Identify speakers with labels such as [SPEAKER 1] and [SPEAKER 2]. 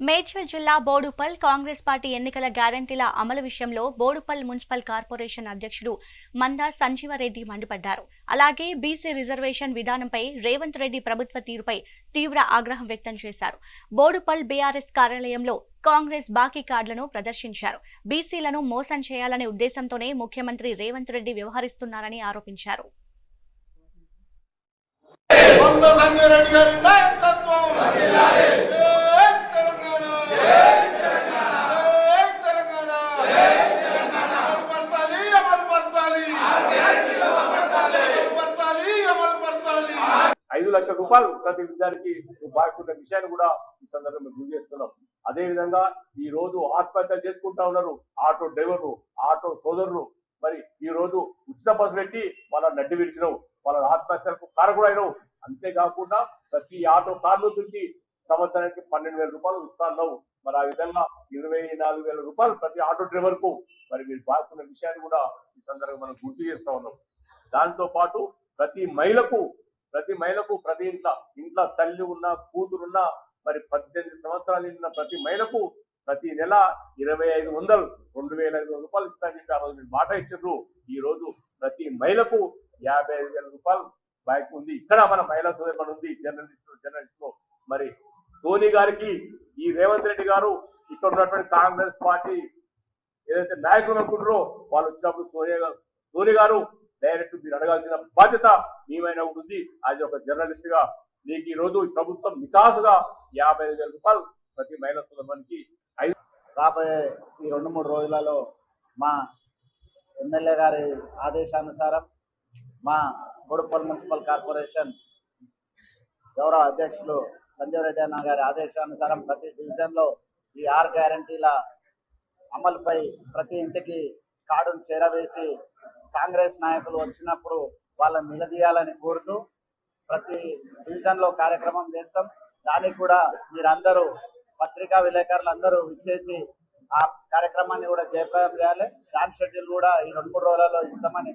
[SPEAKER 1] మేడ్చల్ జిల్లా బోడుపల్ కాంగ్రెస్ పార్టీ ఎన్నికల గ్యారంటీల అమలు విషయంలో బోడుపల్ మున్సిపల్ కార్పొరేషన్ అధ్యక్షుడు మందా సంజీవరెడ్డి మండిపడ్డారు. అలాగే బీసీ రిజర్వేషన్ విధానంపై రేవంత్ రెడ్డి ప్రభుత్వ తీరుపై తీవ్ర ఆగ్రహం వ్యక్తం చేశారు. బోడుపల్ బీఆర్ఎస్ కార్యాలయంలో కాంగ్రెస్ బాకీ కార్డులను ప్రదర్శించారు. బీసీలను మోసం చేయాలనే ఉద్దేశంతోనే ముఖ్యమంత్రి రేవంత్ రెడ్డి వ్యవహరిస్తున్నారని ఆరోపించారు.
[SPEAKER 2] రూపాయలు ప్రతి విద్యార్థికి బాగున్న విషయాన్ని కూడా ఈ సందర్భంగా గుర్తు చేస్తున్నాం. అదే విధంగా ఈ రోజు ఆత్మహత్య చేసుకుంటా ఉన్నారు. ఆటో డ్రైవర్లు ఆటో సోదరులు. మరి ఈ రోజు ఉచిత బస్సు పెట్టి వాళ్ళ నడ్డి విడిచినావు. వాళ్ళ ఆత్మహత్యలకు కారకుడైనవు. అంతేకాకుండా ప్రతి ఆటో కార్మికుడికి సంవత్సరానికి పన్నెండు వేల రూపాయలు ఇస్తాన్నావు మరి ఆ విధంగా ఇరవై నాలుగు వేల రూపాయలు ప్రతి ఆటో డ్రైవర్కు మరి మీరు బాగుతున్న విషయాన్ని కూడా ఈ సందర్భంగా మనం గుర్తు చేస్తా ఉన్నాం. దాంతో పాటు ప్రతి మహిళకు ప్రతి మహిళకు ప్రతి ఇంట్లో ఇంట్లో తల్లి ఉన్న కూతురున్న మరి పద్దెనిమిది సంవత్సరాలు నిండిన ప్రతి మహిళకు ప్రతి నెల ఇరవై ఐదు వందలు రెండు వేల ఐదు వందల రూపాయలు ఇస్తానని చెప్పి ఆ రోజు మీరు మాట ఇచ్చారు ఈ రోజు ప్రతి మహిళకు యాభై ఐదు వేల రూపాయలు బయట ఉంది. ఇక్కడ మన మహిళా సోదరుడు ఉంది జర్నలిస్ట్ జర్నలిస్ట్లో. మరి ధోని గారికి ఈ రేవంత్ రెడ్డి గారు ఇక్కడ ఉన్నటువంటి కాంగ్రెస్ పార్టీ ఏదైతే నాయకులు అనుకుంటారో వాళ్ళు వచ్చినప్పుడు సోనియా గారు గారు డైరెక్ట్ మీరు అడగాల్సిన బాధ్యత మేమైనా ఉంటుంది. అది ఒక జర్నలిస్ట్గా నీకు ఈ రోజు ఈ ప్రభుత్వం నికాసుగా యాభై ఐదు వేల రూపాయలు ప్రతి మహిళా సోదరునికి
[SPEAKER 3] రాబోయే ఈ రెండు మూడు రోజులలో మా ఎమ్మెల్యే గారి ఆదేశానుసారం మా గొడుపల్ మున్సిపల్ కార్పొరేషన్ గౌరవ అధ్యక్షులు సంజయ్ రెడ్డి అన్న గారి ఆదేశానుసారం ప్రతి డివిజన్లో ఈ ఆర్ గ్యారంటీల అమలుపై ప్రతి ఇంటికి కార్డును చేరవేసి కాంగ్రెస్ నాయకులు వచ్చినప్పుడు వాళ్ళని నిలదీయాలని కోరుతూ ప్రతి డివిజన్లో కార్యక్రమం చేస్తాం. దానికి కూడా మీరందరూ పత్రికా విలేకరులు అందరూ ఇచ్చేసి ఆ కార్యక్రమాన్ని కూడా జయప్రదం చేయాలి. దాని షెడ్యూల్ కూడా ఈ రెండు మూడు రోజులలో ఇస్తామని